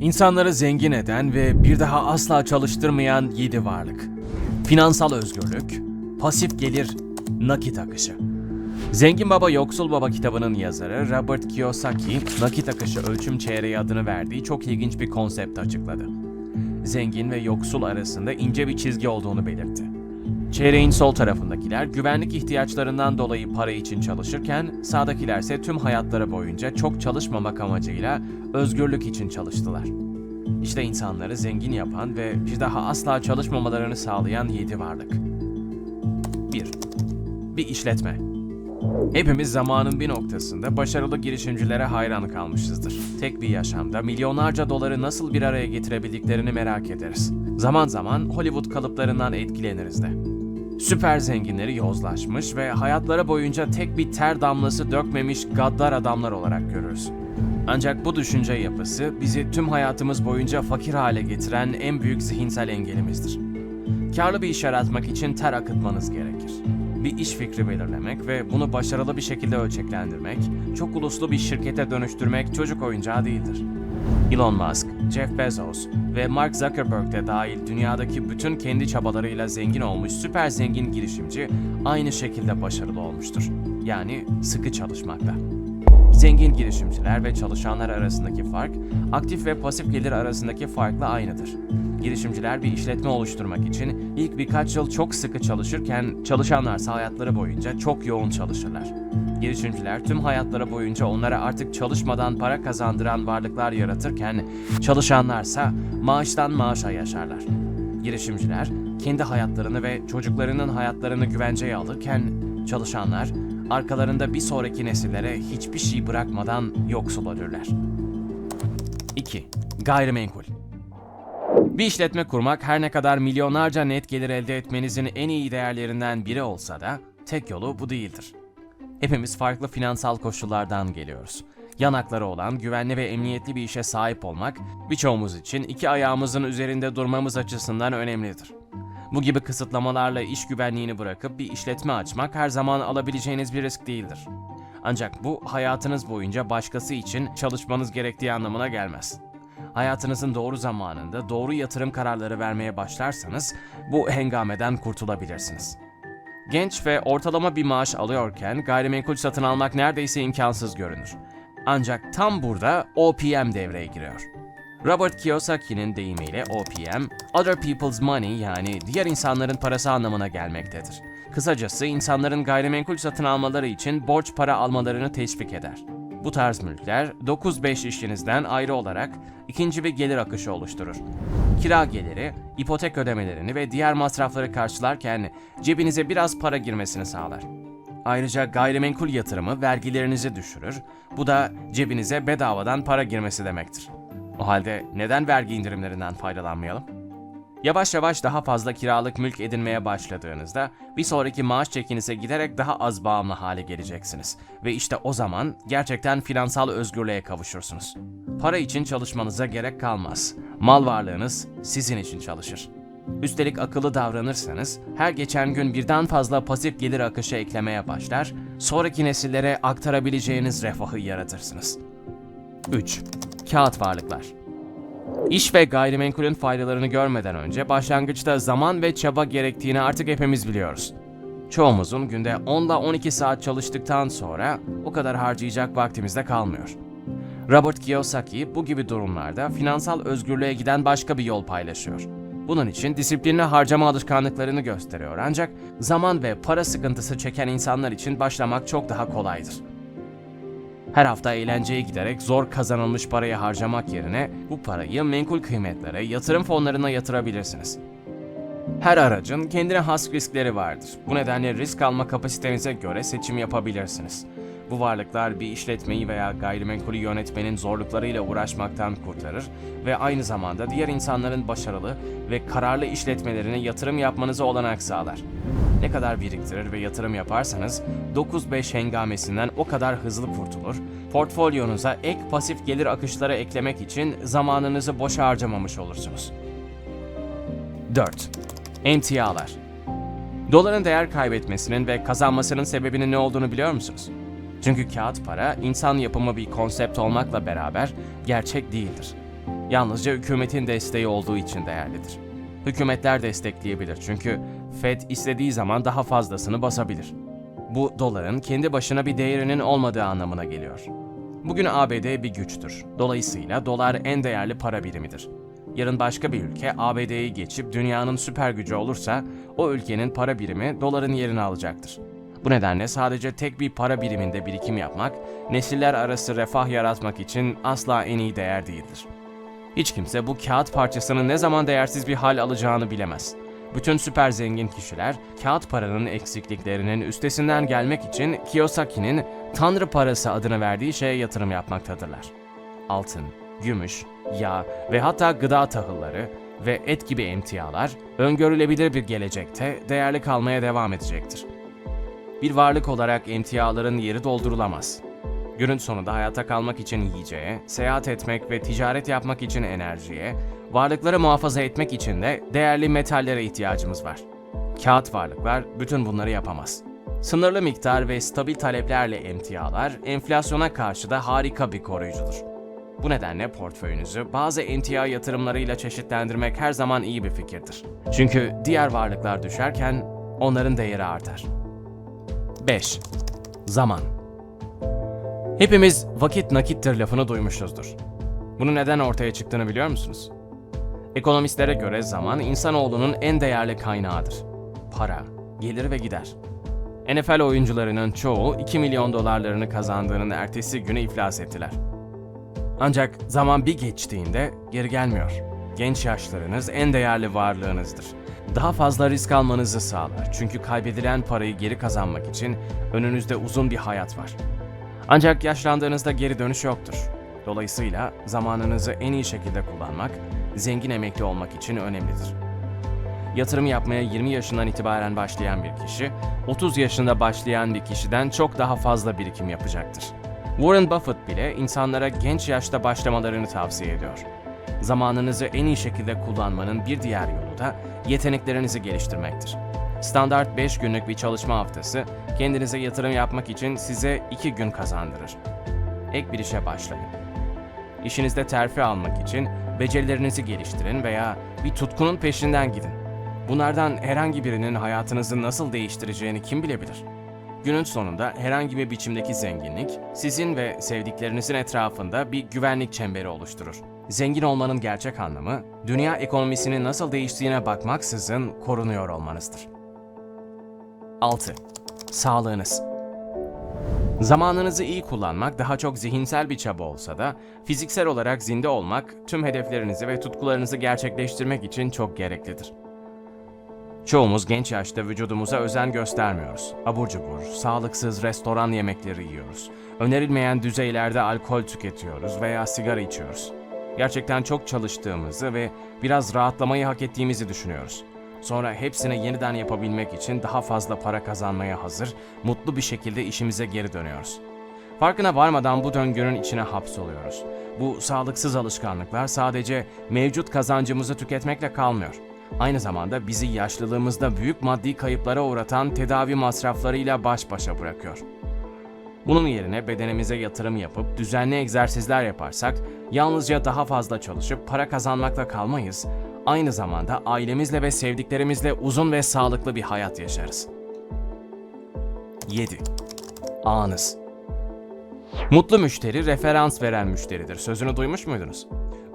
İnsanları zengin eden ve bir daha asla çalıştırmayan 7 varlık. Finansal özgürlük, pasif gelir, nakit akışı. Zengin Baba Yoksul Baba kitabının yazarı Robert Kiyosaki, nakit akışı ölçüm çeyreği adını verdiği çok ilginç bir konsept açıkladı. Zengin ve yoksul arasında ince bir çizgi olduğunu belirtti. Çeyreğin sol tarafındakiler güvenlik ihtiyaçlarından dolayı para için çalışırken sağdakiler ise tüm hayatları boyunca çok çalışmamak amacıyla özgürlük için çalıştılar. İşte insanları zengin yapan ve bir daha asla çalışmamalarını sağlayan yedi varlık. 1. Bir işletme. Hepimiz zamanın bir noktasında başarılı girişimcilere hayran kalmışızdır. Tek bir yaşamda milyonlarca doları nasıl bir araya getirebildiklerini merak ederiz. Zaman zaman Hollywood kalıplarından etkileniriz de. Süper zenginleri yozlaşmış ve hayatları boyunca tek bir ter damlası dökmemiş gaddar adamlar olarak görürüz. Ancak bu düşünce yapısı bizi tüm hayatımız boyunca fakir hale getiren en büyük zihinsel engelimizdir. Karlı bir iş yaratmak için ter akıtmanız gerekir. Bir iş fikri belirlemek ve bunu başarılı bir şekilde ölçeklendirmek, çok uluslu bir şirkete dönüştürmek çocuk oyuncağı değildir. Elon Musk, Jeff Bezos ve Mark Zuckerberg de dahil dünyadaki bütün kendi çabalarıyla zengin olmuş süper zengin girişimci aynı şekilde başarılı olmuştur. Yani sıkı çalışmakla. Zengin girişimciler ve çalışanlar arasındaki fark, aktif ve pasif gelir arasındaki farkla aynıdır. Girişimciler bir işletme oluşturmak için ilk birkaç yıl çok sıkı çalışırken çalışanlarsa hayatları boyunca çok yoğun çalışırlar. Girişimciler tüm hayatları boyunca onlara artık çalışmadan para kazandıran varlıklar yaratırken çalışanlarsa maaştan maaşa yaşarlar. Girişimciler kendi hayatlarını ve çocuklarının hayatlarını güvenceye alırken çalışanlar arkalarında bir sonraki nesillere hiçbir şey bırakmadan yoksul ölürler. 2. Gayrimenkul bir işletme kurmak her ne kadar milyonlarca net gelir elde etmenizin en iyi değerlerinden biri olsa da tek yolu bu değildir. Hepimiz farklı finansal koşullardan geliyoruz. Yanakları olan güvenli ve emniyetli bir işe sahip olmak birçoğumuz için iki ayağımızın üzerinde durmamız açısından önemlidir. Bu gibi kısıtlamalarla iş güvenliğini bırakıp bir işletme açmak her zaman alabileceğiniz bir risk değildir. Ancak bu hayatınız boyunca başkası için çalışmanız gerektiği anlamına gelmez. Hayatınızın doğru zamanında doğru yatırım kararları vermeye başlarsanız bu hengameden kurtulabilirsiniz. Genç ve ortalama bir maaş alıyorken gayrimenkul satın almak neredeyse imkansız görünür. Ancak tam burada OPM devreye giriyor. Robert Kiyosaki'nin deyimiyle OPM, Other People's Money yani diğer insanların parası anlamına gelmektedir. Kısacası insanların gayrimenkul satın almaları için borç para almalarını teşvik eder. Bu tarz mülkler 9-5 işinizden ayrı olarak ikinci bir gelir akışı oluşturur. Kira geliri, ipotek ödemelerini ve diğer masrafları karşılarken cebinize biraz para girmesini sağlar. Ayrıca gayrimenkul yatırımı vergilerinizi düşürür. Bu da cebinize bedavadan para girmesi demektir. O halde neden vergi indirimlerinden faydalanmayalım? Yavaş yavaş daha fazla kiralık mülk edinmeye başladığınızda bir sonraki maaş çekinize giderek daha az bağımlı hale geleceksiniz. Ve işte o zaman gerçekten finansal özgürlüğe kavuşursunuz. Para için çalışmanıza gerek kalmaz. Mal varlığınız sizin için çalışır. Üstelik akıllı davranırsanız her geçen gün birden fazla pasif gelir akışı eklemeye başlar, sonraki nesillere aktarabileceğiniz refahı yaratırsınız. 3. Kağıt varlıklar. İş ve gayrimenkulün faydalarını görmeden önce başlangıçta zaman ve çaba gerektiğini artık hepimiz biliyoruz. Çoğumuzun günde 10 ile 12 saat çalıştıktan sonra o kadar harcayacak vaktimiz de kalmıyor. Robert Kiyosaki bu gibi durumlarda finansal özgürlüğe giden başka bir yol paylaşıyor. Bunun için disiplinli harcama alışkanlıklarını gösteriyor ancak zaman ve para sıkıntısı çeken insanlar için başlamak çok daha kolaydır. Her hafta eğlenceye giderek zor kazanılmış parayı harcamak yerine bu parayı menkul kıymetlere, yatırım fonlarına yatırabilirsiniz. Her aracın kendine has riskleri vardır. Bu nedenle risk alma kapasitenize göre seçim yapabilirsiniz. Bu varlıklar bir işletmeyi veya gayrimenkulü yönetmenin zorluklarıyla uğraşmaktan kurtarır ve aynı zamanda diğer insanların başarılı ve kararlı işletmelerine yatırım yapmanıza olanak sağlar. Ne kadar biriktirir ve yatırım yaparsanız 9-5 hengamesinden o kadar hızlı kurtulur, portfolyonuza ek pasif gelir akışları eklemek için zamanınızı boşa harcamamış olursunuz. 4. Emtialar Doların değer kaybetmesinin ve kazanmasının sebebinin ne olduğunu biliyor musunuz? Çünkü kağıt para insan yapımı bir konsept olmakla beraber gerçek değildir. yalnızca hükümetin desteği olduğu için değerlidir. Hükümetler destekleyebilir çünkü Fed istediği zaman daha fazlasını basabilir. Bu doların kendi başına bir değerinin olmadığı anlamına geliyor. Bugün ABD bir güçtür. Dolayısıyla dolar en değerli para birimidir. Yarın başka bir ülke ABD'yi geçip dünyanın süper gücü olursa o ülkenin para birimi doların yerini alacaktır. Bu nedenle sadece tek bir para biriminde birikim yapmak, nesiller arası refah yaratmak için asla en iyi değer değildir. Hiç kimse bu kağıt parçasının ne zaman değersiz bir hal alacağını bilemez. Bütün süper zengin kişiler kağıt paranın eksikliklerinin üstesinden gelmek için Kiyosaki'nin Tanrı parası adını verdiği şeye yatırım yapmaktadırlar. Altın, gümüş, yağ ve hatta gıda tahılları ve et gibi emtialar öngörülebilir bir gelecekte değerli kalmaya devam edecektir. Bir varlık olarak emtiaların yeri doldurulamaz. Günün sonunda hayatta kalmak için yiyeceğe, seyahat etmek ve ticaret yapmak için enerjiye, varlıkları muhafaza etmek için de değerli metallere ihtiyacımız var. Kağıt varlıklar bütün bunları yapamaz. Sınırlı miktar ve stabil taleplerle emtialar, enflasyona karşı da harika bir koruyucudur. Bu nedenle portföyünüzü bazı emtia yatırımlarıyla çeşitlendirmek her zaman iyi bir fikirdir. Çünkü diğer varlıklar düşerken onların değeri artar. 5. Zaman Hepimiz vakit nakittir lafını duymuşuzdur. Bunun neden ortaya çıktığını biliyor musunuz? Ekonomistlere göre zaman insanoğlunun en değerli kaynağıdır. Para, gelir ve gider. NFL oyuncularının çoğu 2 milyon dolarlarını kazandığının ertesi günü iflas ettiler. Ancak zaman bir geçtiğinde geri gelmiyor. Genç yaşlarınız en değerli varlığınızdır. Daha fazla risk almanızı sağlar çünkü kaybedilen parayı geri kazanmak için önünüzde uzun bir hayat var. Ancak yaşlandığınızda geri dönüş yoktur. Dolayısıyla zamanınızı en iyi şekilde kullanmak, zengin emekli olmak için önemlidir. Yatırım yapmaya 20 yaşından itibaren başlayan bir kişi, 30 yaşında başlayan bir kişiden çok daha fazla birikim yapacaktır. Warren Buffett bile insanlara genç yaşta başlamalarını tavsiye ediyor. Zamanınızı en iyi şekilde kullanmanın bir diğer yolu da yeteneklerinizi geliştirmektir. Standart 5 günlük bir çalışma haftası kendinize yatırım yapmak için size 2 gün kazandırır. Ek bir işe başlayın. İşinizde terfi almak için becerilerinizi geliştirin veya bir tutkunun peşinden gidin. Bunlardan herhangi birinin hayatınızı nasıl değiştireceğini kim bilebilir? Günün sonunda herhangi bir biçimdeki zenginlik sizin ve sevdiklerinizin etrafında bir güvenlik çemberi oluşturur. Zengin olmanın gerçek anlamı dünya ekonomisinin nasıl değiştiğine bakmaksızın korunuyor olmanızdır. 6. Sağlığınız Zamanınızı iyi kullanmak daha çok zihinsel bir çaba olsa da fiziksel olarak zinde olmak tüm hedeflerinizi ve tutkularınızı gerçekleştirmek için çok gereklidir. Çoğumuz genç yaşta vücudumuza özen göstermiyoruz. Abur cubur, sağlıksız restoran yemekleri yiyoruz. Önerilmeyen düzeylerde alkol tüketiyoruz veya sigara içiyoruz. Gerçekten çok çalıştığımızı ve biraz rahatlamayı hak ettiğimizi düşünüyoruz. Sonra hepsini yeniden yapabilmek için daha fazla para kazanmaya hazır, mutlu bir şekilde işimize geri dönüyoruz. Farkına varmadan bu döngünün içine hapsoluyoruz. Bu sağlıksız alışkanlıklar sadece mevcut kazancımızı tüketmekle kalmıyor. Aynı zamanda bizi yaşlılığımızda büyük maddi kayıplara uğratan tedavi masraflarıyla baş başa bırakıyor. Bunun yerine bedenimize yatırım yapıp düzenli egzersizler yaparsak yalnızca daha fazla çalışıp para kazanmakla kalmayız, aynı zamanda ailemizle ve sevdiklerimizle uzun ve sağlıklı bir hayat yaşarız. 7. Anız Mutlu müşteri referans veren müşteridir. Sözünü duymuş muydunuz?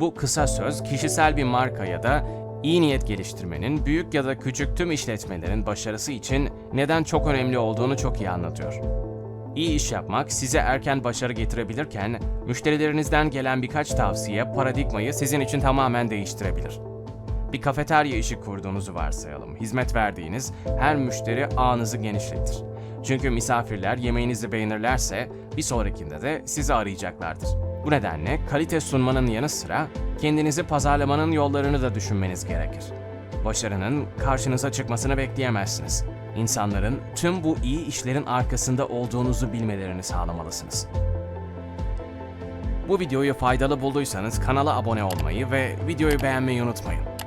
Bu kısa söz kişisel bir marka ya da iyi niyet geliştirmenin büyük ya da küçük tüm işletmelerin başarısı için neden çok önemli olduğunu çok iyi anlatıyor. İyi iş yapmak size erken başarı getirebilirken, müşterilerinizden gelen birkaç tavsiye paradigmayı sizin için tamamen değiştirebilir. Bir kafeterya işi kurduğunuzu varsayalım. Hizmet verdiğiniz her müşteri ağınızı genişletir. Çünkü misafirler yemeğinizi beğenirlerse bir sonrakinde de sizi arayacaklardır. Bu nedenle kalite sunmanın yanı sıra kendinizi pazarlamanın yollarını da düşünmeniz gerekir. Başarının karşınıza çıkmasını bekleyemezsiniz. İnsanların tüm bu iyi işlerin arkasında olduğunuzu bilmelerini sağlamalısınız. Bu videoyu faydalı bulduysanız kanala abone olmayı ve videoyu beğenmeyi unutmayın.